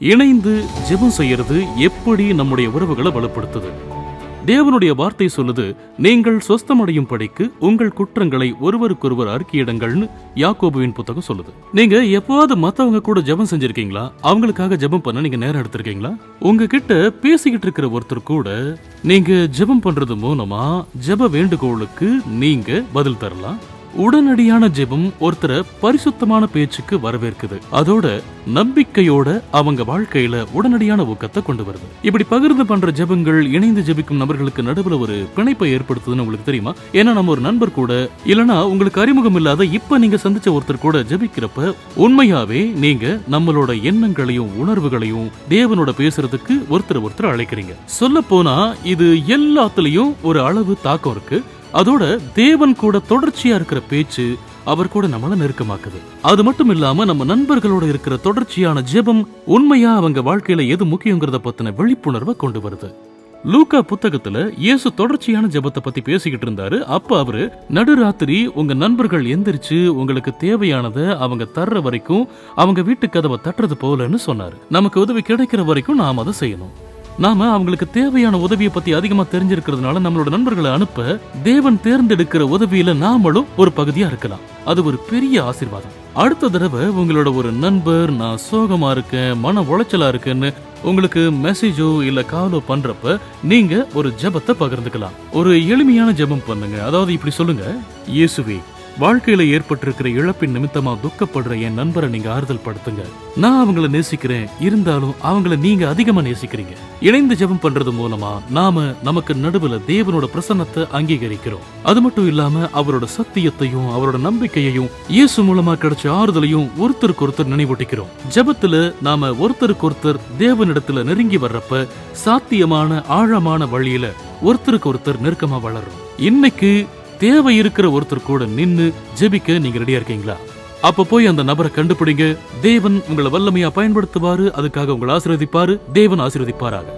இணைந்து ஜெபம் செய்யறது எப்படி நம்முடைய உறவுகளை வலுப்படுத்துது? தேவனுடைய வார்த்தை சொல்லுது நீங்கள் சொஸ்தமடையும் படிக்கு உங்கள் குற்றங்களை ஒருவருக்கொருவர் அறிக்கையிடுங்கள்னு யாக்கோபுவின் புத்தகம் சொல்லுது. நீங்க எப்போவாது மத்தவங்க கூட ஜெபம் செஞ்சிருக்கீங்களா? அவங்களுக்காக ஜெபம் பண்ண நீங்க நேரம் எடுத்திருக்கீங்களா? உங்ககிட்ட பேசிக்கிட்டு இருக்கிற ஒருத்தர் கூட நீங்க ஜெபம் பண்றது மூலமா ஜெப வேண்டுகோளுக்கு நீங்க பதில் தரலாம். உடனடியான ஜெபம் ஒருத்தரை பரிசுத்தமான பேச்சுக்கு வரவேற்குது. அதோட நம்பிக்கையோட அவங்க வாழ்க்கையில உடனடியான ஊக்கத்தை கொண்டு வருது. இப்படி பகிர்ந்து பண்ற ஜெபங்கள் இணைந்து ஜெபிக்கும் நபர்களுக்கு நடுவுல ஒரு பிணைப்பை ஏற்படுத்துதுன்னு உங்களுக்கு தெரியுமா? ஏன்னா நம்ம ஒரு நண்பர் கூட இல்லனா உங்களுக்கு அறிமுகம் இல்லாத இப்ப நீங்க சந்திச்ச ஒருத்தர் கூட ஜெபிக்கிறப்ப உண்மையாவே நீங்க நம்மளோட எண்ணங்களையும் உணர்வுகளையும் தேவனோட பேசுறதுக்கு ஒருத்தர் ஒருத்தர் அழைக்கிறீங்க. சொல்ல போனா இது எல்லாத்துலயும் ஒரு அளவு தாக்கம் இருக்கு. அதோட தேவன் கூட தொடர்ச்சியா இருக்கிற பேச்சு அவர் கூட நம்மள நெருக்கமாக்குது. அது மட்டும் இல்லாம நம்ம நண்பர்களோட இருக்கிற தொடர்ச்சியான ஜெபம் உண்மையா அவங்க வாழ்க்கையில எது முக்கியங்கிறத பத்தின விழிப்புணர்வை கொண்டு வருது. லூக்கா புத்தகத்துல இயேசு தொடர்ச்சியான ஜெபத்தை பத்தி பேசிக்கிட்டு இருந்தாரு. அப்ப அவரு நடுராத்திரி உங்க நண்பர்கள் எந்திரிச்சு உங்களுக்கு தேவையானதை அவங்க தர்ற வரைக்கும் அவங்க வீட்டு கதவை தட்டுறது போலன்னு சொன்னாரு. நமக்கு உதவி கிடைக்கிற வரைக்கும் நாம் அதை செய்யணும். நாம அவங்களுக்கு தேவையான உதவியை பத்தி அதிகமா தெரிஞ்சிருக்கிறதுனால நம்மளோட நண்பர்களை அனுப்ப தேவன் தேர்ந்தெடுக்கிற உதவியில நாமளும் ஒரு பகுதியா இருக்கலாம். அது ஒரு பெரிய ஆசீர்வாதம். அடுத்த தடவை உங்களோட ஒரு நண்பர் நான் சோகமா இருக்கேன் மன உளைச்சலா இருக்கேன்னு உங்களுக்கு மெசேஜோ இல்ல காலோ பண்றப்ப நீங்க ஒரு ஜெபத்தை பகிர்ந்துக்கலாம். ஒரு எளிமையான ஜெபம் பண்ணுங்க. அதாவது இப்படி சொல்லுங்க. இயேசுவே வாழ்க்கையில ஏற்பட்டிருக்கிற இழப்பின் நிமித்தமா துக்கப்படுற என் நண்பரை நீங்க ஆறுதல் படுத்துங்க. நான் அவங்கள நேசிக்கிறேன். இருந்தாலும் அவங்கள நீங்க அதிகமா நேசிக்கிறீங்க. இணைந்து ஜெபம் பண்றது மூலமா நாம நமக்கு நடுவுல தேவனோட பிரசன்னத்தை அங்கீகரிக்கிறோம். அது மட்டும் இல்லாம அவரோட சத்தியத்தையும் அவரோட நம்பிக்கையையும் இயேசு மூலமா கிடைச்ச ஆறுதலையும் ஒருத்தருக்கு ஒருத்தர் நினைவூட்டிக்கிறோம். ஜபத்துல நாம ஒருத்தருக்கு ஒருத்தர் தேவனிடத்துல நெருங்கி வர்றப்ப சாத்தியமான ஆழமான வழியில ஒருத்தருக்கு ஒருத்தர் நெருக்கமா வளரும் இன்னைக்கு தேவை இருக்கிற ஒருத்தர் கூட நின்னு ஜெபிக்க நீங்க ரெடியா இருக்கீங்களா? அப்ப போய் அந்த நபரை கண்டுபிடிங்க. தேவன் உங்களை வல்லமையா பயன்படுத்துவாரு. அதுக்காக உங்களை ஆசீர்வதிப்பாரு. தேவன் ஆசீர்வதிப்பாராக.